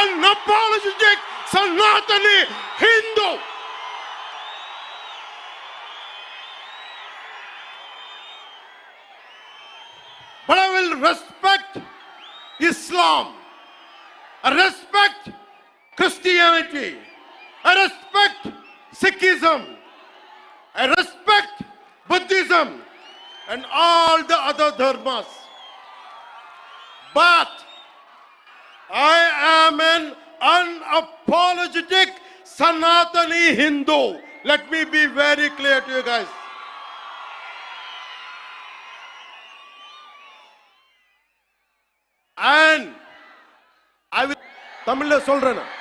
unapologetic Sanatani Hindu. But I will respect Islam. I respect Christianity. I respect Sikhism. I respect Buddhism and all the other dharmas. But I am an unapologetic Sanatani Hindu. Let me be very clear to you guys. And I will தமிழ்ல சொல்றேன் நான்.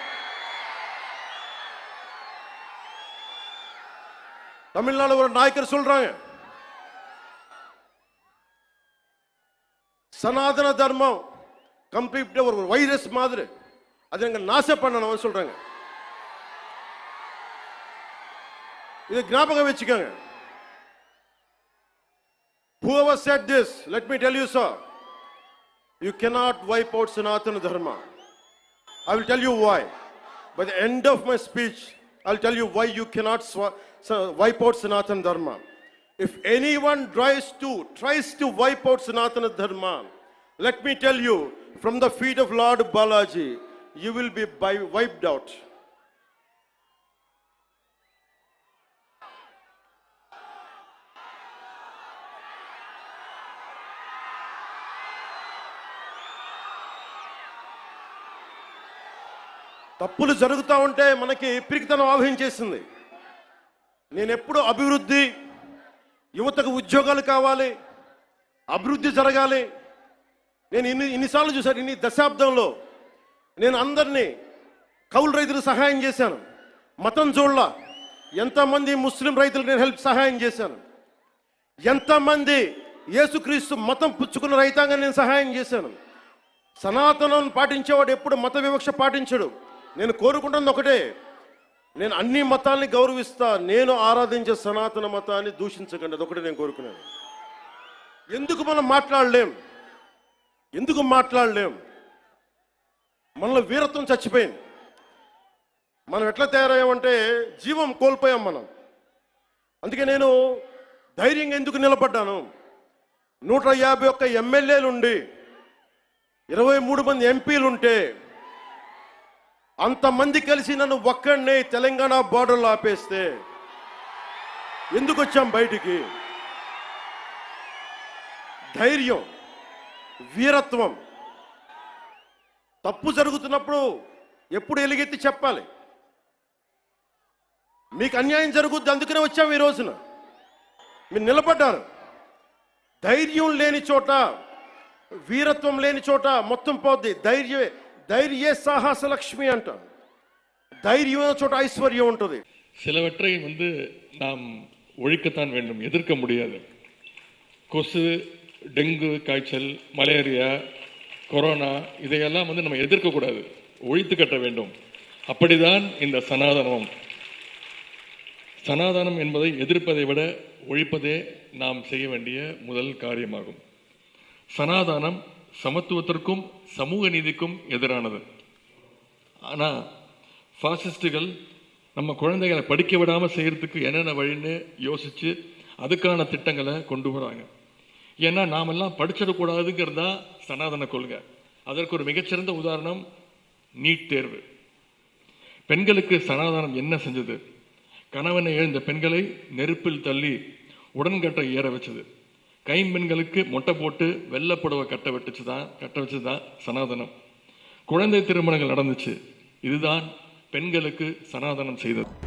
தமிழ்நாடு ஒரு நாயக்கர் சொல்றாங்க சனாதன தர்மம் கம்ப்ளீட்டாக ஒரு virus மாதிரி அது எங்க நாச பண்ணணும்னு சொல்கிறாங்க இது ஞாபகம் வச்சுக்கோங்க Whoever said this, let me tell you, sir, you cannot wipe out Sanatana Dharma. I will tell you why. By the end of my speech, I'll tell you why you cannot swa- wipe out Sanatana Dharma. If anyone tries to tries to wipe out Sanatana Dharma, let me tell you, from the feet of lord Balaji you will be by wiped out తప్పులు జరుగుతూ ఉంటే మనకి పిరికితనం ఆవహించేసింది. నేను ఎప్పుడు అభివృద్ధి యువతకు ఉద్యోగాలు కావాలి అభివృద్ధి జరగాలి నేను ఇన్ని ఇన్నిసార్లు చూశాను ఇన్ని దశాబ్దంలో నేను అందరినీ కౌలు రైతులకు సహాయం చేశాను. మతం చూడలా ఎంతమంది ముస్లిం రైతులకు నేను హెల్ప్ సహాయం చేశాను. ఎంతమంది యేసుక్రీస్తు మతం పుచ్చుకున్న రైతాంగం నేను సహాయం చేశాను. సనాతనం పాటించేవాడు ఎప్పుడు మత వివక్ష పాటించడు. నేను కోరుకుంటున్నది ఒకటే నేను అన్ని మతాల్ని గౌరవిస్తా నేను ఆరాధించే సనాతన మతాన్ని దూషించకండి. అదొకటి నేను కోరుకున్నాను ఎందుకు మనం మాట్లాడలేం? ఎందుకు మాట్లాడలేం? మనలో వీరత్వం చచ్చిపోయింది. మనం ఎట్లా తయారయ్యామంటే జీవం కోల్పోయాం మనం. అందుకే నేను ధైర్యంగా ఎందుకు నిలబడ్డాను? నూట యాభై ఒక్క ఎమ్మెల్యేలుండి ఇరవై మూడు మంది ఎంపీలు ఉంటే అంతమంది కలిసి నన్ను ఒక్కడినే తెలంగాణ బార్డర్లో ఆపేస్తే ఎందుకు వచ్చాం బయటికి? ధైర్యం. వీరత్వం తప్పు జరుగుతున్నప్పుడు ఎప్పుడు ఎలుగెత్తి చెప్పాలి మీకు అన్యాయం జరుగుద్ది అందుకనే వచ్చాం ఈ రోజున మీరు నిలబడ్డారు ధైర్యం లేని చోట వీరత్వం లేని చోట మొత్తం పోద్ది ధైర్య ధైర్య సాహస లక్ష్మి అంట ధైర్యం ఉన్న చోట ఐశ్వర్యం ఉంటుంది சிலவற்றை வந்து நாம் ஒழிக்கத்தான் வேண்டும் எதிர்க்க முடியாது கொசு டெங்கு காய்ச்சல் மலேரியா கொரோனா இதையெல்லாம் வந்து நம்ம எதிர்க்கக்கூடாது ஒழித்து கட்ட வேண்டும். அப்படிதான் இந்த சனாதனம் சனாதனம் என்பதை எதிர்ப்பதை விட ஒழிப்பதே நாம் செய்ய வேண்டிய முதல் காரியமாகும். சனாதனம் சமத்துவத்திற்கும் சமூக நீதிக்கும் எதிரானது. ஆனால் ஃபாசிஸ்டுகள் நம்ம குழந்தைகளை படிக்க விடாமல் செய்கிறதுக்கு என்னென்ன வழின்னு யோசித்து அதுக்கான திட்டங்களை கொண்டு வராங்க. ஏன்னா நாமெல்லாம் படிச்சிடக்கூடாதுங்கிறது தான் சனாதன கொள்கை. அதற்கு ஒரு மிகச்சிறந்த உதாரணம் நீட் தேர்வு. பெண்களுக்கு சனாதனம் என்ன செஞ்சது? கணவனை எழுந்த பெண்களை நெருப்பில் தள்ளி உடன்கட்டை ஏற வச்சது. கைம்பெண்களுக்கு மொட்டை போட்டு வெள்ளப்புடவை கட்ட வெட்டுச்சு தான் கட்ட வச்சது தான் சனாதனம். குழந்தை திருமணங்கள் நடந்துச்சு. இதுதான் பெண்களுக்கு சனாதனம் செய்தது.